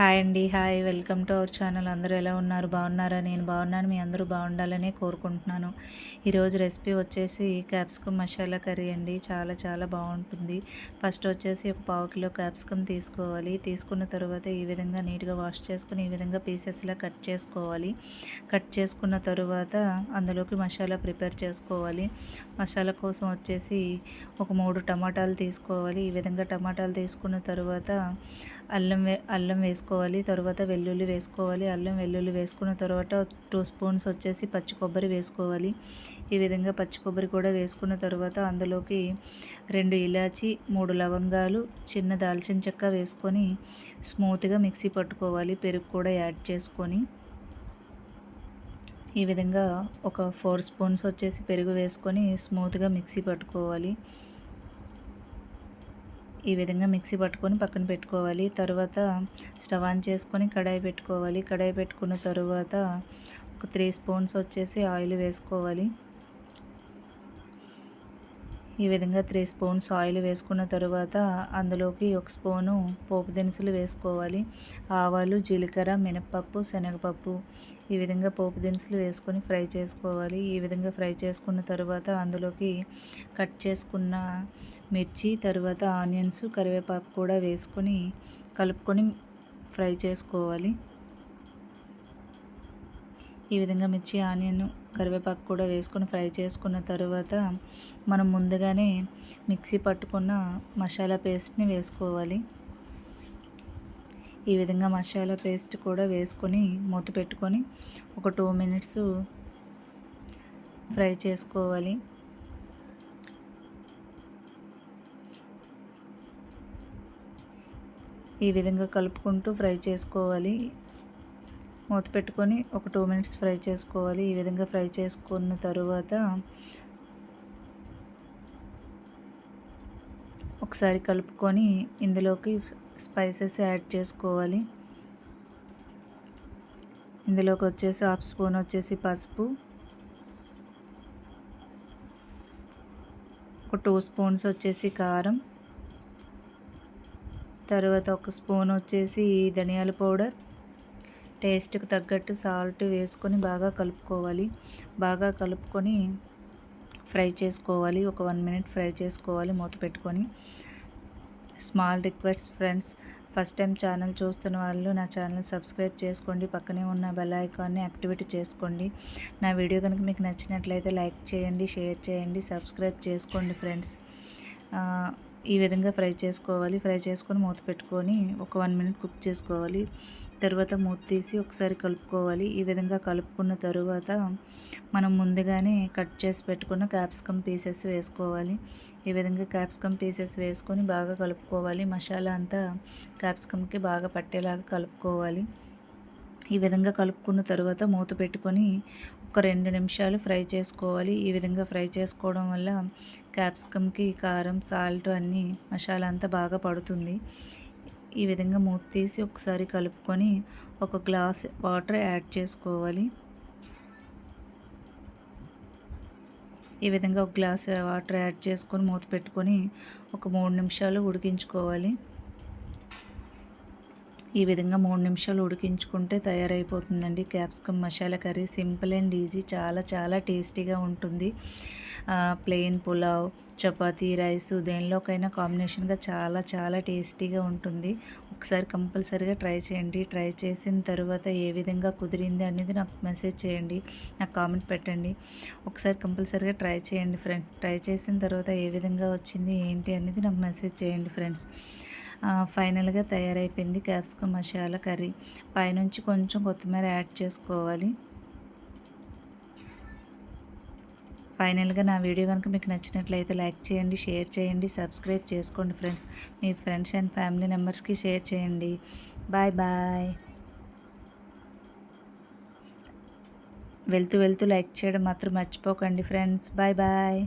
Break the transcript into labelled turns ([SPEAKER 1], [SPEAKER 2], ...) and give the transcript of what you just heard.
[SPEAKER 1] Hi అండి hi. Welcome to our channel. అందరూ ఎలా ఉన్నారు? బాగున్నారా? నేను బాగున్నాను. మీ అందరూ బాగుండాలని కోరుకుంటున్నాను. ఈరోజు రెసిపీ వచ్చేసి క్యాప్సికమ్ మసాలా కర్రీ అండి. చాలా చాలా బాగుంటుంది. ఫస్ట్ వచ్చేసి ఒక పావు కిలో క్యాప్సికమ్ తీసుకోవాలి. తీసుకున్న తర్వాత ఈ విధంగా నీట్గా వాష్ చేసుకుని ఈ విధంగా పీసెస్లా కట్ చేసుకోవాలి. కట్ చేసుకున్న తర్వాత అందులోకి మసాలా ప్రిపేర్ చేసుకోవాలి. మసాలా కోసం వచ్చేసి ఒక మూడు టమాటాలు తీసుకోవాలి. ఈ విధంగా టమాటాలు తీసుకున్న తర్వాత అల్లం వే అల్లం వేసుకోవాలి తర్వాత వెల్లుల్లి వేసుకోవాలి అల్లం వెల్లుల్లి వేసుకున్న తర్వాత టూ స్పూన్స్ వచ్చేసి పచ్చి కొబ్బరి వేసుకోవాలి. ఈ విధంగా పచ్చి కొబ్బరి కూడా వేసుకున్న తర్వాత అందులోకి రెండు ఇలాచి మూడు లవంగాలు చిన్న దాల్చిన చెక్క వేసుకొని స్మూత్గా మిక్సీ పట్టుకోవాలి పెరుగు కూడా యాడ్ చేసుకొని. ఈ విధంగా ఒక ఫోర్ స్పూన్స్ వచ్చేసి పెరుగు వేసుకొని స్మూత్గా మిక్సీ పట్టుకోవాలి. ఈ విధంగా మిక్సీ పట్టుకొని పక్కన పెట్టుకోవాలి. తర్వాత స్టవ్ ఆన్ చేసుకొని కడాయి పెట్టుకోవాలి. కడాయి పెట్టుకున్న తర్వాత ఒక త్రీ స్పూన్స్ వచ్చేసి ఆయిల్ వేసుకోవాలి. ఈ విధంగా త్రీ స్పూన్స్ ఆయిల్ వేసుకున్న తర్వాత అందులోకి ఒక స్పూను పోపు దినుసులు వేసుకోవాలి. ఆవాలు జీలకర్ర మినప్పప్పు శనగపప్పు ఈ విధంగా పోపు దినుసులు వేసుకొని ఫ్రై చేసుకోవాలి. ఈ విధంగా ఫ్రై చేసుకున్న తర్వాత అందులోకి కట్ చేసుకున్న మిర్చి తర్వాత ఆనియన్స్ కరివేపాకు కూడా వేసుకొని కలుపుకొని ఫ్రై చేసుకోవాలి. ఈ విధంగా మిర్చి ఆనియన్ కరివేపాకు కూడా వేసుకొని ఫ్రై చేసుకున్న తర్వాత మనం ముందుగానే మిక్సీ పట్టుకున్న మసాలా పేస్ట్ని వేసుకోవాలి. ఈ విధంగా మసాలా పేస్ట్ కూడా వేసుకొని మూత పెట్టుకొని ఒక టూ మినిట్స్ ఫ్రై చేసుకోవాలి. ఈ విధంగా కలుపుకుంటూ ఫ్రై చేసుకోవాలి. మూత పెట్టుకొని ఒక టూ మినిట్స్ ఫ్రై చేసుకోవాలి. ఈ విధంగా ఫ్రై చేసుకున్న తరువాత ఒకసారి కలుపుకొని ఇందులోకి స్పైసెస్ యాడ్ చేసుకోవాలి. ఇందులోకి వచ్చేసి హాఫ్ స్పూన్ వచ్చేసి పసుపు ఒక టూ స్పూన్స్ వచ్చేసి కారం తర్వాత ఒక స్పూన్ వచ్చేసి ధనియాల పౌడర్ టేస్ట్కి తగ్గట్టు సాల్ట్ వేసుకొని బాగా కలుపుకోవాలి. బాగా కలుపుకొని ఫ్రై చేసుకోవాలి. ఒక వన్ మినిట్ ఫ్రై చేసుకోవాలి మూత పెట్టుకొని. Small request friends first time channel చూస్తున్న వాళ్ళు నా ఛానల్ సబ్స్క్రైబ్ చేసుకోండి. పక్కనే ఉన్న బెల్ ఐకాన్ని యాక్టివేట్ చేసుకోండి. నా వీడియో కనుక మీకు నచ్చినట్లయితే లైక్ చేయండి షేర్ చేయండి సబ్స్క్రైబ్ చేసుకోండి ఫ్రెండ్స్. ఈ విధంగా ఫ్రై చేసుకోవాలి. ఫ్రై చేసుకొని మూత పెట్టుకొని ఒక వన్ మినిట్ కుక్ చేసుకోవాలి. తర్వాత మూత తీసి ఒకసారి కలుపుకోవాలి. ఈ విధంగా కలుపుకున్న తరువాత మనం ముందుగానే కట్ చేసి పెట్టుకున్న క్యాప్సికమ్ పీసెస్ వేసుకోవాలి. ఈ విధంగా క్యాప్సికమ్ పీసెస్ వేసుకొని బాగా కలుపుకోవాలి. మసాలా అంతా క్యాప్సికమ్కి బాగా పట్టేలాగా కలుపుకోవాలి. ఈ విధంగా కలుపుకున్న తర్వాత మూత పెట్టుకొని ఒక రెండు నిమిషాలు ఫ్రై చేసుకోవాలి. ఈ విధంగా ఫ్రై చేసుకోవడం వల్ల క్యాప్సికమ్కి కారం సాల్ట్ అన్నీ మసాలా అంతా బాగా పడుతుంది. ఈ విధంగా మూత తీసి ఒకసారి కలుపుకొని ఒక గ్లాస్ వాటర్ యాడ్ చేసుకోవాలి. ఈ విధంగా ఒక గ్లాస్ వాటర్ యాడ్ చేసుకొని మూత పెట్టుకొని ఒక మూడు నిమిషాలు ఉడికించుకోవాలి. ఈ విధంగా మూడు నిమిషాలు ఉడికించుకుంటే తయారైపోతుందండి. Capsicum masala curry simple and easy చాలా చాలా టేస్టీగా ఉంటుంది. ప్లెయిన్ పులావ్ చపాతీ రైస్ దేనిలోకైనా కాంబినేషన్గా చాలా చాలా టేస్టీగా ఉంటుంది. ఒకసారి కంపల్సరిగా ట్రై చేయండి. ట్రై చేసిన తర్వాత ఏ విధంగా కుదిరింది అనేది నాకు మెసేజ్ చేయండి. నాకు కామెంట్ పెట్టండి. ఒకసారి కంపల్సరిగా ట్రై చేయండి ఫ్రెండ్. ట్రై చేసిన తర్వాత ఏ విధంగా వచ్చింది ఏంటి అనేది నాకు మెసేజ్ చేయండి ఫ్రెండ్స్. ఫైనల్గా తయారైపోయింది క్యాప్సికమ్ మసాలా కర్రీ. పైనుంచి కొంచెం కొత్తిమీర యాడ్ చేసుకోవాలి. ఫైనల్గా నా వీడియో కనుక మీకు నచ్చినట్లయితే లైక్ చేయండి షేర్ చేయండి సబ్స్క్రైబ్ చేసుకోండి ఫ్రెండ్స్. మీ ఫ్రెండ్స్ అండ్ ఫ్యామిలీ మెంబర్స్కి షేర్ చేయండి. Bye bye. వెళ్తూ వెళ్తూ లైక్ చేయడం మాత్రం మర్చిపోకండి ఫ్రెండ్స్. Bye bye.